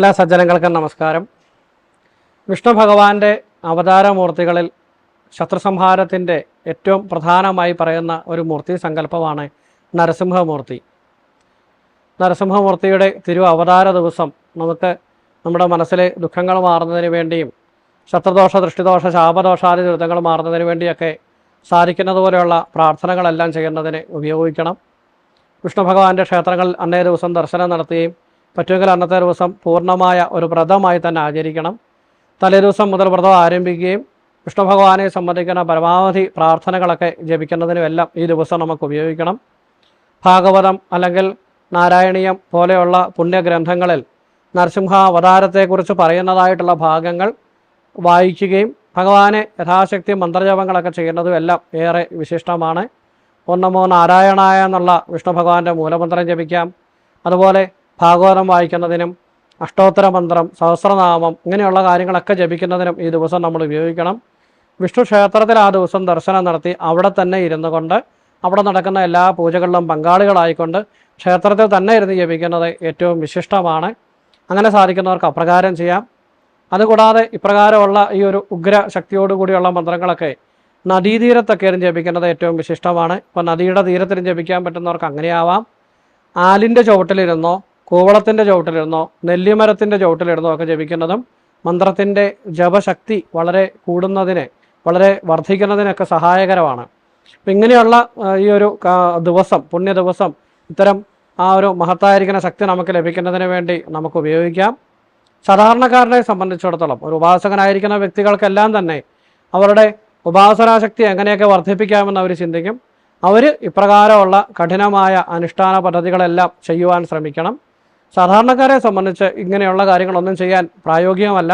എല്ലാ സജ്ജനങ്ങൾക്കും നമസ്കാരം. വിഷ്ണു ഭഗവാന്റെ അവതാരമൂർത്തികളിൽ ശത്രുസംഹാരത്തിന്റെ ഏറ്റവും പ്രധാനമായി പറയുന്ന ഒരു മൂർത്തി സങ്കല്പമാണ് നരസിംഹമൂർത്തി. നരസിംഹമൂർത്തിയുടെ തിരു അവതാര ദിവസം നമുക്ക് നമ്മുടെ മനസ്സിലെ ദുഃഖങ്ങൾ മാറുന്നതിന് വേണ്ടിയും ശത്രുദോഷ ദൃഷ്ടിദോഷ ശാപദോഷാദി ദുരിതങ്ങൾ മാറുന്നതിന് വേണ്ടിയൊക്കെ സാധിക്കുന്നത് പോലെയുള്ള പ്രാർത്ഥനകളെല്ലാം ചെയ്യുന്നതിന് ഉപയോഗിക്കണം. വിഷ്ണു ഭഗവാന്റെ ക്ഷേത്രങ്ങളിൽ അന്നേ ദിവസം ദർശനം നടത്തുകയും പറ്റുമെങ്കിൽ അന്നത്തെ ദിവസം പൂർണമായ ഒരു വ്രതമായി തന്നെ ആചരിക്കണം. തലേദിവസം മുതൽ വ്രതം ആരംഭിക്കുകയും വിഷ്ണു ഭഗവാനെ സംബന്ധിക്കുന്ന പരമാവധി പ്രാർത്ഥനകളൊക്കെ ജപിക്കുന്നതിനും എല്ലാം ഈ ദിവസം നമുക്ക് ഉപയോഗിക്കണം. ഭാഗവതം അല്ലെങ്കിൽ നാരായണീയം പോലെയുള്ള പുണ്യഗ്രന്ഥങ്ങളിൽ നരസിംഹ അവതാരത്തെക്കുറിച്ച് പറയുന്നതായിട്ടുള്ള ഭാഗങ്ങൾ വായിക്കുകയും ഭഗവാനെ യഥാശക്തി മന്ത്രജപങ്ങളൊക്കെ ചെയ്യുന്നതും എല്ലാം ഏറെ വിശിഷ്ടമാണ്. ഒന്നമോ നാരായണായ എന്നുള്ള വിഷ്ണു ഭഗവാന്റെ മൂലമന്ത്രം ജപിക്കാം. അതുപോലെ ഭാഗവതം വായിക്കുന്നതിനും അഷ്ടോത്തര മന്ത്രം സഹസ്രനാമം ഇങ്ങനെയുള്ള കാര്യങ്ങളൊക്കെ ജപിക്കുന്നതിനും ഈ ദിവസം നമ്മൾ ഉപയോഗിക്കണം. വിഷ്ണു ക്ഷേത്രത്തിൽ ആ ദിവസം ദർശനം നടത്തി അവിടെ തന്നെ ഇരുന്നു കൊണ്ട് അവിടെ നടക്കുന്ന എല്ലാ പൂജകളിലും പങ്കാളികളായിക്കൊണ്ട് ക്ഷേത്രത്തിൽ തന്നെ ഇരുന്ന് ജപിക്കുന്നത് ഏറ്റവും വിശിഷ്ടമാണ്. അങ്ങനെ സാധിക്കുന്നവർക്ക് അപ്രകാരം ചെയ്യാം. അതുകൂടാതെ ഇപ്രകാരമുള്ള ഈ ഒരു ഉഗ്ര ശക്തിയോടുകൂടിയുള്ള മന്ത്രങ്ങളൊക്കെ നദീതീരത്തൊക്കെ ഇരുന്ന് ജപിക്കുന്നത് ഏറ്റവും വിശിഷ്ടമാണ്. ഇപ്പോൾ നദിയുടെ തീരത്തിലും ജപിക്കാൻ പറ്റുന്നവർക്ക് അങ്ങനെയാവാം. ആലിന്റെ ചുവട്ടിലിരുന്നോ കൂവളത്തിന്റെ ചുവട്ടിലിരുന്നോ നെല്ലിമരത്തിന്റെ ചുവട്ടിലിരുന്നോ ഒക്കെ ജപിക്കുന്നതും മന്ത്രത്തിന്റെ ജപശക്തി വളരെ കൂടുന്നതിനെ വളരെ വർദ്ധിക്കുന്നതിനൊക്കെ സഹായകരമാണ്. അപ്പം ഇങ്ങനെയുള്ള ഈ ഒരു ദിവസം പുണ്യ ദിവസം ഇത്തരം ആ ഒരു മഹത്തായിരിക്കുന്ന ശക്തി നമുക്ക് ലഭിക്കുന്നതിന് വേണ്ടി നമുക്ക് ഉപയോഗിക്കാം. സാധാരണക്കാരനെ സംബന്ധിച്ചിടത്തോളം ഒരു ഉപാസകനായിരിക്കുന്ന വ്യക്തികൾക്കെല്ലാം തന്നെ അവരുടെ ഉപാസനാശക്തി എങ്ങനെയൊക്കെ വർദ്ധിപ്പിക്കാമെന്ന് അവർ ചിന്തിക്കും. അവർ ഇപ്രകാരമുള്ള കഠിനമായ അനുഷ്ഠാന പദ്ധതികളെല്ലാം ചെയ്യുവാൻ ശ്രമിക്കണം. സാധാരണക്കാരെ സംബന്ധിച്ച് ഇങ്ങനെയുള്ള കാര്യങ്ങളൊന്നും ചെയ്യാൻ പ്രായോഗികമല്ല.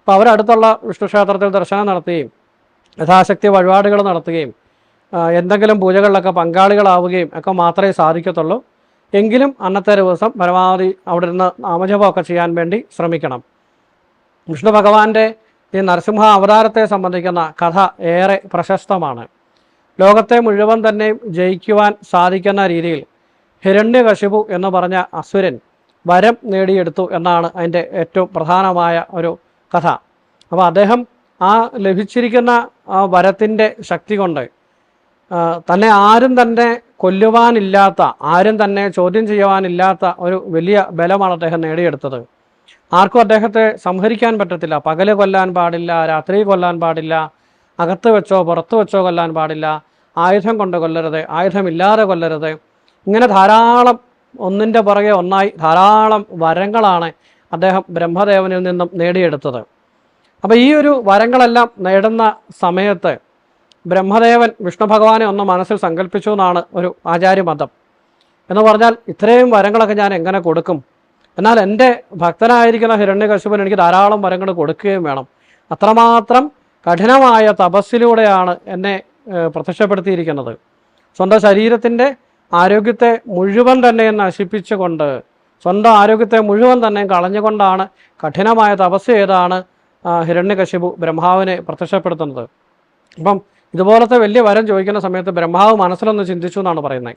അപ്പോൾ അവരടുത്തുള്ള വിഷ്ണു ക്ഷേത്രത്തിൽ ദർശനം നടത്തുകയും യഥാശക്തി വഴിപാടുകൾ നടത്തുകയും എന്തെങ്കിലും പൂജകളിലൊക്കെ പങ്കാളികളാവുകയും ഒക്കെ മാത്രമേ സാധിക്കത്തുള്ളൂ. എങ്കിലും അന്നത്തെ ദിവസം പരമാവധി അവിടെ നിന്ന് നാമജപമൊക്കെ ചെയ്യാൻ വേണ്ടി ശ്രമിക്കണം. വിഷ്ണു ഭഗവാന്റെ ഈ നരസിംഹ അവതാരത്തെ സംബന്ധിക്കുന്ന കഥ ഏറെ പ്രശസ്തമാണ്. ലോകത്തെ മുഴുവൻ തന്നെ ജയിക്കുവാൻ സാധിക്കുന്ന രീതിയിൽ ഹിരണ്യകശിപു എന്ന് പറഞ്ഞ അസുരൻ വരം നേടിയെടുത്തു എന്നാണ് അതിന്റെ ഏറ്റവും പ്രധാനമായ ഒരു കഥ. അപ്പോൾ അദ്ദേഹം ആ ലഭിച്ചിരിക്കുന്ന ആ വരത്തിന്റെ ശക്തി കൊണ്ട് തന്നെ ആരും തന്നെ കൊല്ലുവാനില്ലാത്ത ആരും തന്നെ ചോദ്യം ചെയ്യുവാനില്ലാത്ത ഒരു വലിയ ബലമാണ് അദ്ദേഹം നേടിയെടുത്തത്. ആർക്കും അദ്ദേഹത്തെ സംഹരിക്കാൻ പറ്റത്തില്ല. പകൽ കൊല്ലാൻ പാടില്ല രാത്രി കൊല്ലാൻ പാടില്ല അകത്ത് വെച്ചോ പുറത്ത് വെച്ചോ കൊല്ലാൻ പാടില്ല ആയുധം കൊണ്ട് കൊല്ലരുത് ആയുധമില്ലാതെ കൊല്ലരുത്. ഇങ്ങനെ ധാരാളം ഒന്നിന്റെ പുറകെ ഒന്നായി ധാരാളം വരങ്ങളാണ് അദ്ദേഹം ബ്രഹ്മദേവനിൽ നിന്നും നേടിയെടുത്തത്. അപ്പോൾ ഈ ഒരു വരങ്ങളെല്ലാം നേടുന്ന സമയത്ത് ബ്രഹ്മദേവൻ വിഷ്ണു ഭഗവാനെ ഒന്ന് മനസ്സിൽ സങ്കല്പിച്ചു എന്നാണ് ഒരു ആചാര്യമതം. എന്ന് പറഞ്ഞാൽ ഇത്രയും വരങ്ങളൊക്കെ ഞാൻ എങ്ങനെ കൊടുക്കും? എന്നാൽ എന്റെ ഭക്തനായിരിക്കുന്ന ഹിരണ്യകശുപൻ എനിക്ക് ധാരാളം വരങ്ങൾ കൊടുക്കുകയും വേണം. അത്രമാത്രം കഠിനമായ തപസ്സിലൂടെയാണ് എന്നെ പ്രത്യക്ഷപ്പെടുത്തിയിരിക്കുന്നത്. സ്വന്തം ശരീരത്തിന്റെ ആരോഗ്യത്തെ മുഴുവൻ തന്നെ നശിപ്പിച്ചുകൊണ്ട് സ്വന്തം ആരോഗ്യത്തെ മുഴുവൻ തന്നെ കളഞ്ഞുകൊണ്ടാണ് കഠിനമായ തപസ് ചെയ്താണ് ഹിരണ്യകശിപു ബ്രഹ്മാവിനെ പ്രത്യക്ഷപ്പെടുത്തുന്നത്. അപ്പം ഇതുപോലത്തെ വലിയ വരം ചോദിക്കുന്ന സമയത്ത് ബ്രഹ്മാവ് മനസ്സിലൊന്ന് ചിന്തിച്ചു എന്നാണ് പറയുന്നത്.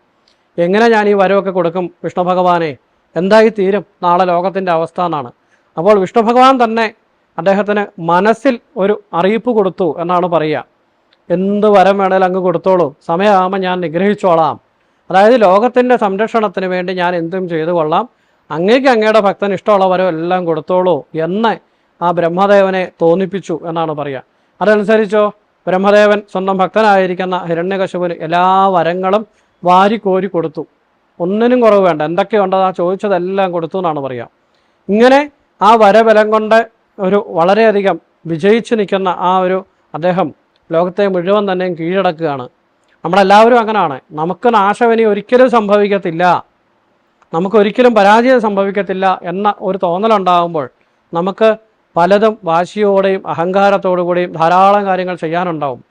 എങ്ങനെ ഞാൻ ഈ വരമൊക്കെ കൊടുക്കും വിഷ്ണു ഭഗവാനെ? എന്തായി തീരും നാളെ ലോകത്തിന്റെ അവസ്ഥ എന്നാണ്. അപ്പോൾ വിഷ്ണു ഭഗവാൻ തന്നെ അദ്ദേഹത്തിന് മനസ്സിൽ ഒരു അറിയിപ്പ് കൊടുത്തു എന്നാണ് പറയുക. എന്ത് വരം വേണേലും അങ്ങ് കൊടുത്തോളൂ. സമയമാകുമ്പോൾ ഞാൻ നിഗ്രഹിച്ചോളാം. അതായത് ലോകത്തിന്റെ സംരക്ഷണത്തിന് വേണ്ടി ഞാൻ എന്തും ചെയ്തു കൊള്ളാം. അങ്ങേക്ക് അങ്ങയുടെ ഭക്തൻ ഇഷ്ടമുള്ള വരം എല്ലാം കൊടുത്തോളൂ എന്ന് ആ ബ്രഹ്മദേവനെ തോന്നിപ്പിച്ചു എന്നാണ് പറയുക. അതനുസരിച്ചോ ബ്രഹ്മദേവൻ സ്വന്തം ഭക്തനായിരിക്കുന്ന ഹിരണ്യകശുവിന് എല്ലാ വരങ്ങളും വാരിക്കോരി കൊടുത്തു. ഒന്നിനും കുറവ് വേണ്ട. എന്തൊക്കെയുണ്ടോ ആ ചോദിച്ചതെല്ലാം കൊടുത്തു എന്നാണ് പറയുക. ഇങ്ങനെ ആ വരബലം കൊണ്ട് ഒരു വളരെയധികം വിജയിച്ചു നിൽക്കുന്ന ആ ഒരു അദ്ദേഹം ലോകത്തെ മുഴുവൻ തന്നെയും കീഴടക്കുകയാണ്. നമ്മളെല്ലാവരും അങ്ങനെയാണ് നമുക്ക് നാശവനി ഒരിക്കലും സംഭവിക്കത്തില്ല. നമുക്കൊരിക്കലും പരാജയം സംഭവിക്കത്തില്ല എന്ന ഒരു തോന്നലുണ്ടാകുമ്പോൾ നമുക്ക് പലതും വാശിയോടെയും അഹങ്കാരത്തോടു കൂടിയും ധാരാളം കാര്യങ്ങൾ ചെയ്യാനുണ്ടാവും.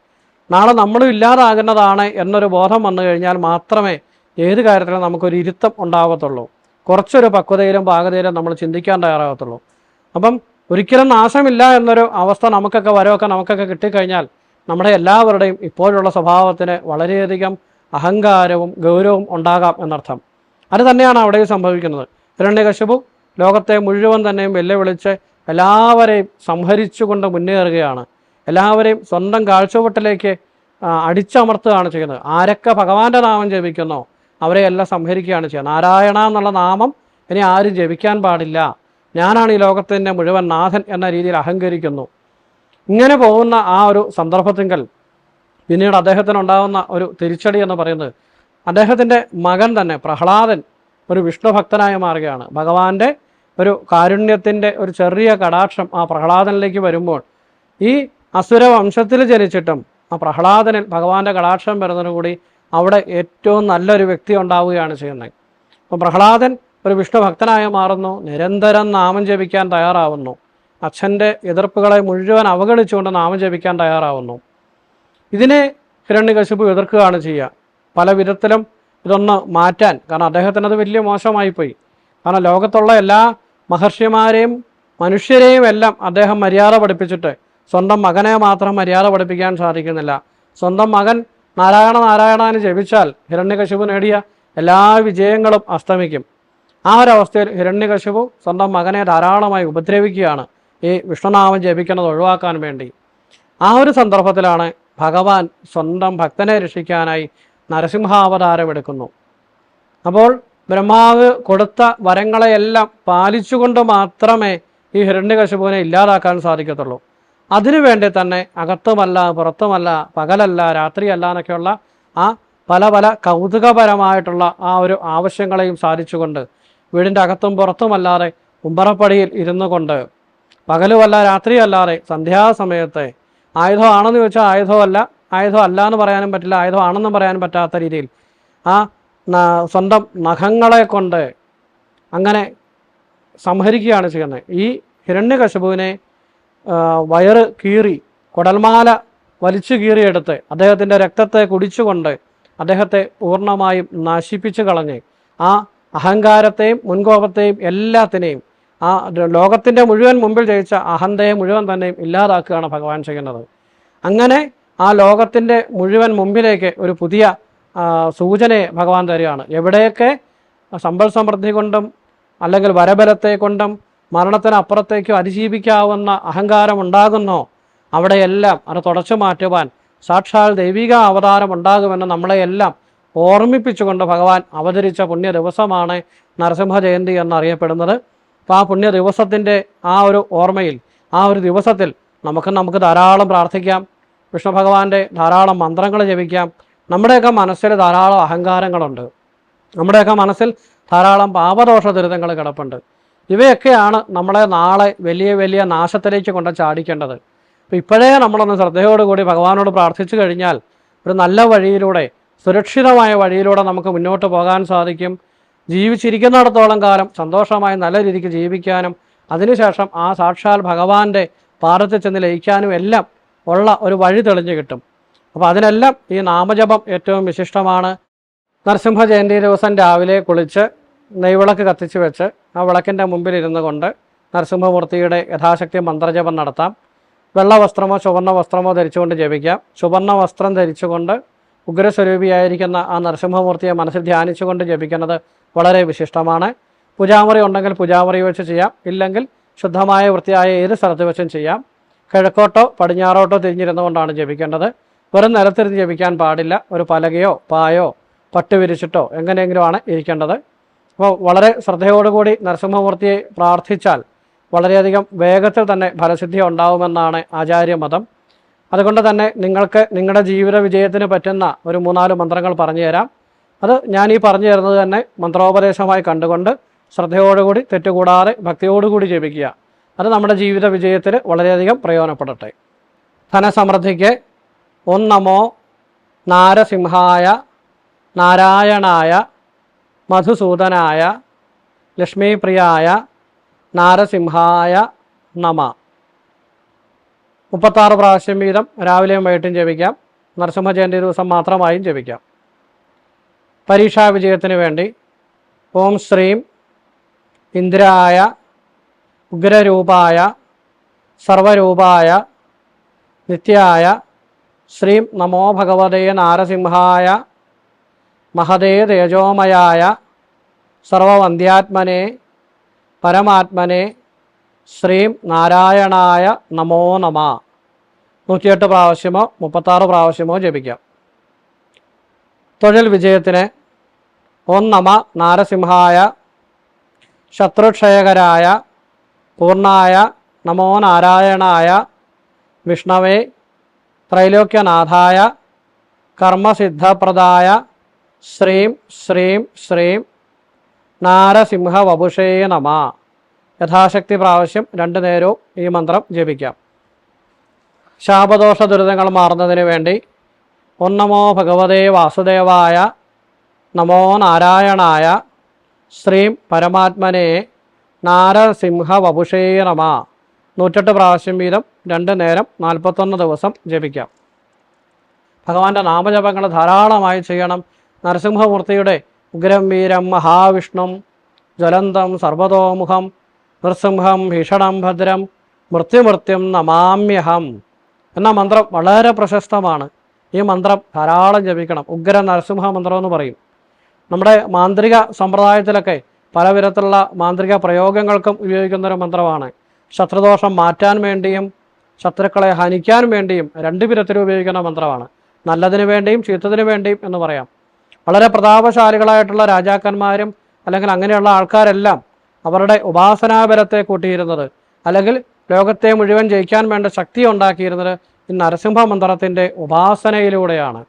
നാളെ നമ്മളും ഇല്ലാതാകുന്നതാണ് എന്നൊരു ബോധം വന്നു കഴിഞ്ഞാൽ മാത്രമേ ഏത് കാര്യത്തിലും നമുക്കൊരു ഇരുത്തം ഉണ്ടാകത്തുള്ളൂ കുറച്ചൊരു പക്വതയിലും പാകതയിലും നമ്മൾ ചിന്തിക്കാൻ തയ്യാറാകത്തുള്ളൂ. അപ്പം ഒരിക്കലും നാശമില്ല എന്നൊരു അവസ്ഥ നമുക്കൊക്കെ വരവൊക്കെ നമുക്കൊക്കെ കിട്ടിക്കഴിഞ്ഞാൽ നമ്മുടെ എല്ലാവരുടെയും ഇപ്പോഴുള്ള സ്വഭാവത്തിന് വളരെയധികം അഹങ്കാരവും ഗൗരവവും ഉണ്ടാകാം എന്നർത്ഥം. അത് തന്നെയാണ് അവിടെ സംഭവിക്കുന്നത്. ഹിരണ്യകശിപു ലോകത്തെ മുഴുവൻ തന്നെയും വെല്ലുവിളിച്ച് എല്ലാവരെയും സംഹരിച്ചുകൊണ്ട് മുന്നേറുകയാണ്. എല്ലാവരെയും സ്വന്തം കാഴ്ചവട്ടിലേക്ക് അടിച്ചമർത്തുകയാണ് ചെയ്യുന്നത്. ആരൊക്കെ ഭഗവാന്റെ നാമം ജപിക്കുന്നോ അവരെ എല്ലാം സംഹരിക്കുകയാണ് ചെയ്യുന്നത്. നാരായണ എന്നുള്ള നാമം ഇനി ആരും ജപിക്കാൻ പാടില്ല. ഞാനാണ് ഈ ലോകത്തിന്റെ മുഴുവൻ നാഥൻ എന്ന രീതിയിൽ അഹങ്കരിക്കുന്നു. ഇങ്ങനെ പോകുന്ന ആ ഒരു സന്ദർഭത്തിങ്കൽ പിന്നീട് അദ്ദേഹത്തിന് അദ്ദേഹത്തിനുണ്ടാകുന്ന ഒരു തിരിച്ചടി എന്ന് പറയുന്നത് അദ്ദേഹത്തിന്റെ മകൻ തന്നെ പ്രഹ്ലാദൻ ഒരു വിഷ്ണുഭക്തനായി മാറുകയാണ്. ഭഗവാന്റെ ഒരു കാരുണ്യത്തിന്റെ ഒരു ചെറിയ കടാക്ഷം ആ പ്രഹ്ലാദനിലേക്ക് വരുമ്പോൾ ഈ അസുര വംശത്തിൽ ജനിച്ചിട്ടും ആ പ്രഹ്ലാദനിൽ ഭഗവാന്റെ കടാക്ഷം വരുന്നതിനുകൂടി അവിടെ ഏറ്റവും നല്ലൊരു വ്യക്തി ഉണ്ടാവുകയാണ് ചെയ്യുന്നത്. അപ്പം പ്രഹ്ലാദൻ ഒരു വിഷ്ണുഭക്തനായി മാറുന്നു നിരന്തരം നാമം ജപിക്കാൻ തയ്യാറാവുന്നു. അച്ഛന്റെ എതിർപ്പുകളെ മുഴുവൻ അവഗണിച്ചുകൊണ്ട് നാമം ജപിക്കാൻ തയ്യാറാവുന്നു. ഇതിനെ ഹിരണ്യകശിപു എതിർക്കുകയാണ് ചെയ്യുക. പല വിധത്തിലും ഇതൊന്ന് മാറ്റാൻ കാരണം അദ്ദേഹത്തിന് അത് വലിയ മോശമായിപ്പോയി. കാരണം ലോകത്തുള്ള എല്ലാ മഹർഷിമാരെയും മനുഷ്യരെയും എല്ലാം അദ്ദേഹം മര്യാദ പഠിപ്പിച്ചിട്ട് സ്വന്തം മകനെ മാത്രം മര്യാദ പഠിപ്പിക്കാൻ സാധിക്കുന്നില്ല. സ്വന്തം മകൻ നാരായണ നാരായണ എന്ന് ജപിച്ചാൽ ഹിരണ്യകശിപു നേടിയ എല്ലാ വിജയങ്ങളും അസ്തമിക്കും. ആ ഒരവസ്ഥയിൽ ഹിരണ്യകശിപു സ്വന്തം മകനെ ധാരാളമായി ഉപദ്രവിക്കുകയാണ്. ഈ വിഷ്ണുനാമം ജപിക്കുന്നത് ഒഴിവാക്കാൻ വേണ്ടി. ആ ഒരു സന്ദർഭത്തിലാണ് ഭഗവാൻ സ്വന്തം ഭക്തനെ രക്ഷിക്കാനായി നരസിംഹാവതാരം എടുക്കുന്നു. അപ്പോൾ ബ്രഹ്മാവ് കൊടുത്ത വരങ്ങളെയെല്ലാം പാലിച്ചുകൊണ്ട് മാത്രമേ ഈ ഹിരണ്യകശിപുവിനെ ഇല്ലാതാക്കാൻ സാധിക്കത്തുള്ളൂ. അതിനുവേണ്ടി തന്നെ അകത്തുമല്ല പുറത്തുമല്ല പകലല്ല രാത്രിയല്ല എന്നൊക്കെയുള്ള ആ പല പല കൗതുകപരമായിട്ടുള്ള ആ ഒരു ആവശ്യങ്ങളെയും സാധിച്ചുകൊണ്ട് വീടിന്റെ അകത്തും പുറത്തുമല്ലാതെ ഉമ്പറപ്പടിയിൽ ഇരുന്നു കൊണ്ട് പകലുമല്ല രാത്രിയല്ലാതെ സന്ധ്യാസമയത്ത് ആയുധമാണെന്ന് ചോദിച്ചാൽ ആയുധമല്ല ആയുധം അല്ല എന്ന് പറയാനും പറ്റില്ല ആയുധമാണെന്നും പറയാനും പറ്റാത്ത രീതിയിൽ ആ സ്വന്തം നഖങ്ങളെ കൊണ്ട് അങ്ങനെ സംഹരിക്കുകയാണ് ചെയ്യുന്നത്. ഈ ഹിരണ്യകശുപുവിനെ വയറ് കീറി കുടൽമാല വലിച്ചു കീറിയെടുത്ത് അദ്ദേഹത്തിന്റെ രക്തത്തെ കുടിച്ചുകൊണ്ട് അദ്ദേഹത്തെ പൂർണമായും നശിപ്പിച്ചു കളഞ്ഞ് ആ അഹങ്കാരത്തെയും മുൻകോപത്തെയും എല്ലാത്തിനെയും ആ ലോകത്തിന്റെ മുഴുവൻ മുമ്പിൽ ജയിച്ച അഹന്തയെ മുഴുവൻ തന്നെയും ഇല്ലാതാക്കുകയാണ് ഭഗവാൻ ചെയ്യുന്നത്. അങ്ങനെ ആ ലോകത്തിന്റെ മുഴുവൻ മുമ്പിലേക്ക് ഒരു പുതിയ സൂചനയെ ഭഗവാൻ തരികയാണ്. എവിടെയൊക്കെ സമ്പൽ സമൃദ്ധി കൊണ്ടും അല്ലെങ്കിൽ വരബലത്തെ കൊണ്ടും മരണത്തിനപ്പുറത്തേക്കും അതിജീവിക്കാവുന്ന അഹങ്കാരം ഉണ്ടാകുന്നോ? അവിടെയെല്ലാം അത് തുടച്ചു മാറ്റുവാൻ സാക്ഷാൽ ദൈവിക അവതാരം ഉണ്ടാകുമെന്ന് നമ്മളെയെല്ലാം ഓർമ്മിപ്പിച്ചുകൊണ്ട് ഭഗവാൻ അവതരിച്ച പുണ്യ ദിവസമാണ് നരസിംഹ ജയന്തി എന്നറിയപ്പെടുന്നത്. അപ്പോൾ ആ പുണ്യ ദിവസത്തിന്റെ ആ ഒരു ഓർമ്മയിൽ ആ ഒരു ദിവസത്തിൽ നമുക്ക് നമുക്ക് ധാരാളം പ്രാർത്ഥിക്കാം. വിഷ്ണു ഭഗവാന്റെ ധാരാളം മന്ത്രങ്ങൾ ജപിക്കാം. നമ്മുടെയൊക്കെ മനസ്സിൽ ധാരാളം അഹങ്കാരങ്ങളുണ്ട്. നമ്മുടെയൊക്കെ മനസ്സിൽ ധാരാളം പാപദോഷ ദുരിതങ്ങൾ കിടപ്പുണ്ട്. ഇവയൊക്കെയാണ് നമ്മളെ നാളെ വലിയ വലിയ നാശത്തിലേക്ക് കൊണ്ട് ചാടിക്കേണ്ടത്. അപ്പോൾ ഇപ്പോഴേ നമ്മളൊന്ന് ശ്രദ്ധയോടുകൂടി ഭഗവാനോട് പ്രാർത്ഥിച്ചു കഴിഞ്ഞാൽ ഒരു നല്ല വഴിയിലൂടെ സുരക്ഷിതമായ വഴിയിലൂടെ നമുക്ക് മുന്നോട്ട് പോകാൻ സാധിക്കും. ജീവിച്ചിരിക്കുന്നിടത്തോളം കാലം സന്തോഷമായി നല്ല രീതിക്ക് ജീവിക്കാനും അതിനുശേഷം ആ സാക്ഷാൽ ഭഗവാന്റെ പാദത്തിൽ ചെന്ന് ലയിക്കാനും എല്ലാം ഉള്ള ഒരു വഴി തെളിഞ്ഞു കിട്ടും. അപ്പോൾ അതിനെല്ലാം ഈ നാമജപം ഏറ്റവും വിശിഷ്ടമാണ്. നരസിംഹ ജയന്തി ദിവസം രാവിലെ കുളിച്ച് നെയ്വിളക്ക് കത്തിച്ച് വെച്ച് ആ വിളക്കിന്റെ മുമ്പിൽ ഇരുന്നു കൊണ്ട് നരസിംഹമൂർത്തിയുടെ യഥാശക്തി മന്ത്രജപം നടത്താം. വെള്ള വസ്ത്രമോ ചുവന്ന വസ്ത്രമോ ധരിച്ചുകൊണ്ട് ജപിക്കാം. ചുവന്ന വസ്ത്രം ധരിച്ചുകൊണ്ട് ഉഗ്രസ്വരൂപിയായിരിക്കുന്ന ആ നരസിംഹമൂർത്തിയെ മനസ്സിൽ ധ്യാനിച്ചുകൊണ്ട് ജപിക്കുന്നത് വളരെ വിശിഷ്ടമാണ്. പൂജാമുറി ഉണ്ടെങ്കിൽ പൂജാമുറി വെച്ച് ചെയ്യാം. ഇല്ലെങ്കിൽ ശുദ്ധമായ വൃത്തിയായ ഏത് സ്ഥലത്ത് വെച്ചും ചെയ്യാം. കിഴക്കോട്ടോ പടിഞ്ഞാറോട്ടോ തിരിഞ്ഞിരുന്നുകൊണ്ടാണ് ജപിക്കേണ്ടത്. വെറും നിലത്തിരുന്ന് ജപിക്കാൻ പാടില്ല. ഒരു പലകയോ പായോ പട്ട് വിരിച്ചിട്ടോ എങ്ങനെയെങ്കിലുമാണ് ഇരിക്കേണ്ടത്. അപ്പോൾ വളരെ ശ്രദ്ധയോടുകൂടി നരസിംഹമൂർത്തിയെ പ്രാർത്ഥിച്ചാൽ വളരെയധികം വേഗത്തിൽ തന്നെ ഫലസിദ്ധി ഉണ്ടാവുമെന്നാണ് ആചാര്യമതം. അതുകൊണ്ട് തന്നെ നിങ്ങൾക്ക് നിങ്ങളുടെ ജീവിത വിജയത്തിന് പറ്റുന്ന ഒരു മൂന്നാൽ മന്ത്രങ്ങൾ പറഞ്ഞു തരാം അത് ഞാൻ ഈ പറഞ്ഞു തരുന്നത് തന്നെ മന്ത്രോപദേശമായി കണ്ടുകൊണ്ട് ശ്രദ്ധയോടുകൂടി തെറ്റുകൂടാതെ ഭക്തിയോടുകൂടി ജപിക്കുക. അത് നമ്മുടെ ജീവിത വിജയത്തിൽ വളരെയധികം പ്രയോജനപ്പെടട്ടെ. ധനസമൃദ്ധിക്ക് ഒന്നമോ നമോ നാരസിംഹായ നാരായണായ മധുസൂദനായ ലക്ഷ്മിപ്രിയായ നാരസിംഹായ നമ. മുപ്പത്താറ് പ്രാവശ്യം വീതം രാവിലെയും വൈകിട്ടും ജപിക്കാം. നരസിംഹ ജയന്തി ദിവസം മാത്രമായും ജപിക്കാം. പരീക്ഷാ വിജയത്തിന് വേണ്ടി ഓം ശ്രീം ഇന്ദ്രായ ഉഗ്രരൂപായ സർവരൂപായ നിത്യായ ശ്രീം നമോ ഭഗവതേ നാരസിംഹായ മഹദേ തേജോമയായ സർവവന്ധ്യാത്മനെ പരമാത്മനെ ശ്രീം നാരായണായ നമോ നമ. നൂറ്റിയെട്ട് പ്രാവശ്യമോ മുപ്പത്താറ് പ്രാവശ്യമോ ജപിക്കാം. തൊഴിൽ വിജയത്തിന് ഓം നമ നാരസിംഹായ ശത്രുക്ഷയകരായ പൂർണായ നമോ നാരായണായ വിഷ്ണവേ ത്രൈലോക്യനാഥായ കർമ്മസിദ്ധപ്രദായ ശ്രീം ശ്രീം ശ്രീം നാരസിംഹ വപുഷേ നമ. യഥാശക്തി പ്രാവശ്യം രണ്ടു നേരവും ഈ മന്ത്രം ജപിക്കാം. ശാപദോഷ ദുരിതങ്ങൾ മാറുന്നതിന് വേണ്ടി ഓം നമോ ഭഗവതേ വാസുദേവായ നമോ നാരായണായ ശ്രീം പരമാത്മനെ നാരസിംഹ വപുഷേ നമ. നൂറ്റെട്ട് പ്രാവശ്യം വീതം രണ്ട് നേരം നാൽപ്പത്തൊന്ന് ദിവസം ജപിക്കാം. ഭഗവാന്റെ നാമജപങ്ങൾ ധാരാളമായി ചെയ്യണം. നരസിംഹമൂർത്തിയുടെ ഉഗ്രം വീരം മഹാവിഷ്ണും ജ്വലന്തം സർവതോമുഖം നൃസിംഹം ഭീഷണം ഭദ്രം മൃത്യുമൃത്യം നമാമ്യഹം എന്ന മന്ത്രം വളരെ പ്രശസ്തമാണ്. ഈ മന്ത്രം ധാരാളം ജപിക്കണം. ഉഗ്ര നരസിംഹ മന്ത്രം എന്ന് പറയും. നമ്മുടെ മാന്ത്രിക സമ്പ്രദായത്തിലൊക്കെ പല വിധത്തിലുള്ള മാന്ത്രിക പ്രയോഗങ്ങൾക്കും ഉപയോഗിക്കുന്ന ഒരു മന്ത്രമാണ്. ശത്രുദോഷം മാറ്റാൻ വേണ്ടിയും ശത്രുക്കളെ ഹനിക്കാൻ വേണ്ടിയും രണ്ട് വിധത്തിലും ഉപയോഗിക്കുന്ന മന്ത്രമാണ്. നല്ലതിന് വേണ്ടിയും ചീത്തതിന് വേണ്ടിയും എന്ന് പറയാം. വളരെ പ്രതാപശാലികളായിട്ടുള്ള രാജാക്കന്മാരും അല്ലെങ്കിൽ അങ്ങനെയുള്ള ആൾക്കാരെല്ലാം അവരുടെ ഉപാസനാപരത്തെ കൂട്ടിയിരുന്നത് അല്ലെങ്കിൽ ലോകത്തെ മുഴുവൻ ജയിക്കാൻ വേണ്ട ശക്തി ഉണ്ടാക്കിയിരുന്നത് നരസിംഹ മന്ത്രത്തിന്റെ ഉപാസനയിലൂടെയാണ്.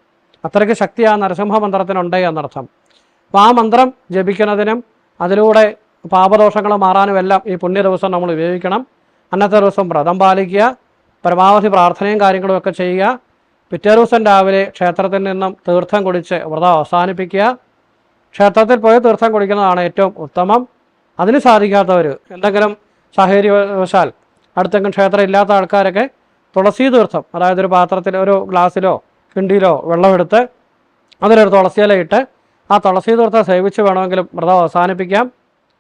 അത്രയ്ക്ക് ശക്തി ആ നരസിംഹ മന്ത്രത്തിനുണ്ട് എന്നർത്ഥം. അപ്പോൾ ആ മന്ത്രം ജപിക്കുന്നതിനും അതിലൂടെ പാപദോഷങ്ങൾ മാറാനും എല്ലാം ഈ പുണ്യ ദിവസം നമ്മൾ ഉപയോഗിക്കണം. അന്നത്തെ ദിവസം വ്രതം പാലിക്കുക പരമാവധി പ്രാർത്ഥനയും കാര്യങ്ങളും ഒക്കെ ചെയ്യുക പിറ്റേ ദിവസം രാവിലെ ക്ഷേത്രത്തിൽ നിന്നും തീർത്ഥം കുടിച്ച് വ്രതം അവസാനിപ്പിക്കുക. ക്ഷേത്രത്തിൽ പോയി തീർത്ഥം കുടിക്കുന്നതാണ് ഏറ്റവും ഉത്തമം. അതിന് സാധിക്കാത്തവർ എന്തെങ്കിലും സാഹചര്യവശാൽ അടുത്തെങ്കിലും ക്ഷേത്രം ഇല്ലാത്ത ആൾക്കാരൊക്കെ തുളസി തീർത്ഥം അതായത് ഒരു പാത്രത്തിൽ ഒരു ഗ്ലാസ്സിലോ കിണ്ടിയിലോ വെള്ളമെടുത്ത് അതിലൊരു തുളസിയില ഇട്ട് ആ തുളസി തീർത്ഥം സേവിച്ച് വേണമെങ്കിലും വ്രതം അവസാനിപ്പിക്കാം.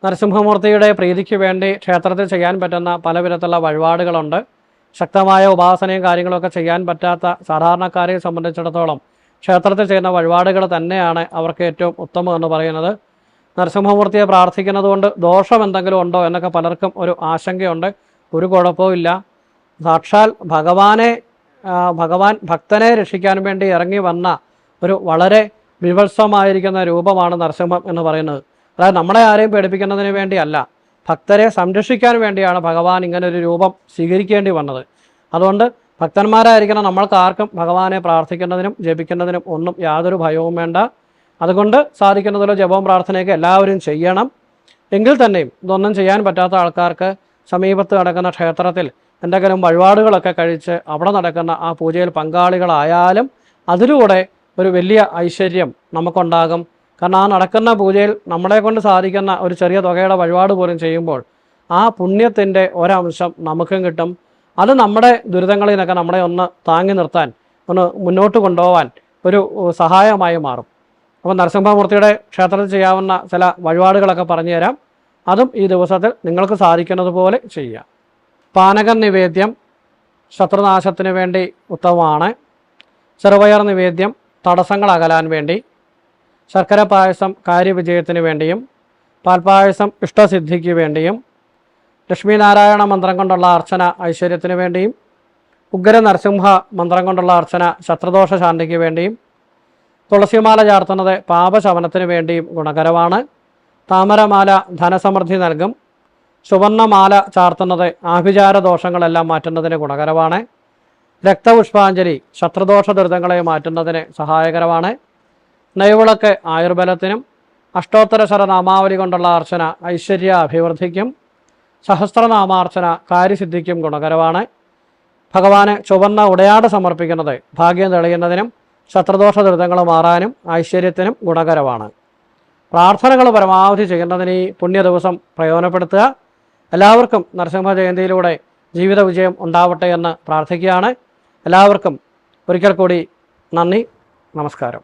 നരസിംഹമൂർത്തിയുടെ പ്രീതിക്ക് വേണ്ടി ക്ഷേത്രത്തിൽ ചെയ്യാൻ പറ്റുന്ന പല വിധത്തിലുള്ള വഴിപാടുകളുണ്ട്. ശക്തമായ ഉപാസനയും കാര്യങ്ങളൊക്കെ ചെയ്യാൻ പറ്റാത്ത സാധാരണക്കാരെ സംബന്ധിച്ചിടത്തോളം ക്ഷേത്രത്തിൽ ചെയ്യുന്ന വഴിപാടുകൾ തന്നെയാണ് അവർക്ക് ഏറ്റവും ഉത്തമം എന്ന് പറയുന്നത്. നരസിംഹമൂർത്തിയെ പ്രാർത്ഥിക്കുന്നത് കൊണ്ട് ദോഷം എന്തെങ്കിലും ഉണ്ടോ എന്നൊക്കെ പലർക്കും ഒരു ആശങ്കയുണ്ട്. ഒരു കുഴപ്പമില്ല സാക്ഷാൽ ഭഗവാനെ ഭഗവാൻ ഭക്തനെ രക്ഷിക്കാൻ വേണ്ടി ഇറങ്ങി വന്ന ഒരു വളരെ വിവത്സമായിരിക്കുന്ന രൂപമാണ് നരസിംഹം എന്ന് പറയുന്നത്. അതായത് നമ്മളെ ആരെയും പേടിപ്പിക്കുന്നതിന് വേണ്ടിയല്ല ഭക്തരെ സംരക്ഷിക്കാൻ വേണ്ടിയാണ് ഭഗവാൻ ഇങ്ങനെ ഒരു രൂപം സ്വീകരിക്കേണ്ടി വന്നത്. അതുകൊണ്ട് ഭക്തന്മാരായിരിക്കണം നമ്മൾക്ക് ആർക്കും ഭഗവാനെ പ്രാർത്ഥിക്കുന്നതിനും ജപിക്കുന്നതിനും ഒന്നും യാതൊരു ഭയവും വേണ്ട. അതുകൊണ്ട് സാധിക്കുന്നതിലോ ജപവും പ്രാർത്ഥനയൊക്കെ എല്ലാവരും ചെയ്യണം. എങ്കിൽ തന്നെയും ഇതൊന്നും ചെയ്യാൻ പറ്റാത്ത ആൾക്കാർക്ക് സമീപത്ത് നടക്കുന്ന ക്ഷേത്രത്തിൽ എന്തെങ്കിലും വഴിപാടുകളൊക്കെ കഴിച്ച് അവിടെ നടക്കുന്ന ആ പൂജയിൽ പങ്കാളികളായാലും അതിലൂടെ ഒരു വലിയ ഐശ്വര്യം നമുക്കുണ്ടാകും. കാരണം ആ നടക്കുന്ന പൂജയിൽ നമ്മളെ കൊണ്ട് സാധിക്കുന്ന ഒരു ചെറിയ തുകയുടെ വഴിപാട് പോലും ചെയ്യുമ്പോൾ ആ പുണ്യത്തിന്റെ ഒരംശം നമുക്കും കിട്ടും. അത് നമ്മുടെ ദുരിതങ്ങളിൽ നിന്നൊക്കെ നമ്മളെ ഒന്ന് താങ്ങി നിർത്താൻ ഒന്ന് മുന്നോട്ട് കൊണ്ടുപോകാൻ ഒരു സഹായമായി മാറും. അപ്പോൾ നരസിംഹമൂർത്തിയുടെ ക്ഷേത്രത്തിൽ ചെയ്യാവുന്ന ചില വഴിപാടുകളൊക്കെ പറഞ്ഞുതരാം. അതും ഈ ദിവസത്തിൽ നിങ്ങൾക്ക് സാധിക്കുന്നത് പോലെ ചെയ്യുക പാനക നിവേദ്യം ശത്രുനാശത്തിന് വേണ്ടി ഉത്തമമാണ്. ചെറുപയർ നിവേദ്യം തടസ്സങ്ങൾ അകലാൻ വേണ്ടി. ശർക്കര പായസം കാര്യവിജയത്തിന് വേണ്ടിയും പാൽപായസം ഇഷ്ടസിദ്ധിക്ക് വേണ്ടിയും. ലക്ഷ്മീനാരായണ മന്ത്രം കൊണ്ടുള്ള അർച്ചന ഐശ്വര്യത്തിന് വേണ്ടിയും. ഉഗ്ര നരസിംഹ മന്ത്രം കൊണ്ടുള്ള അർച്ചന ശത്രുദോഷ ശാന്തിക്ക് വേണ്ടിയും. തുളസിമാല ചാർത്തുന്നത് പാപശമനത്തിന് വേണ്ടിയും ഗുണകരമാണ്. താമരമാല ധനസമൃദ്ധി നൽകും. ചുവന്നമാല ചാർത്തുന്നത് ആഭിചാര ദോഷങ്ങളെല്ലാം മാറ്റുന്നതിന് ഗുണകരമാണ്. രക്തപുഷ്പാഞ്ജലി ശത്രുദോഷ ദുരിതങ്ങളെ മാറ്റുന്നതിന് സഹായകരമാണ്. നെയ്വിളക്ക് ആയുർബലത്തിനും അഷ്ടോത്തര ശരനാമാവലി കൊണ്ടുള്ള അർച്ചന ഐശ്വര്യ അഭിവൃദ്ധിക്കും സഹസ്രനാമാർച്ചന കാര്യസിദ്ധിക്കും ഗുണകരമാണ്. ഭഗവാന് ചുവന്ന ഉടയാട് സമർപ്പിക്കുന്നത് ഭാഗ്യം തെളിയുന്നതിനും ശത്രുദോഷ ദുരിതങ്ങൾ മാറാനും ഐശ്വര്യത്തിനും ഗുണകരമാണ്. പ്രാർത്ഥനകൾ പരമാവധി ചെയ്യുന്നതിന് ഈ പുണ്യ ദിവസം പ്രയോജനപ്പെടുത്തുക. എല്ലാവർക്കും നരസിംഹ ജയന്തിയിലൂടെ ജീവിത വിജയം ഉണ്ടാവട്ടെ എന്ന് പ്രാർത്ഥിക്കുകയാണ്. എല്ലാവർക്കും ഒരിക്കൽ കൂടി നന്ദി നമസ്കാരം.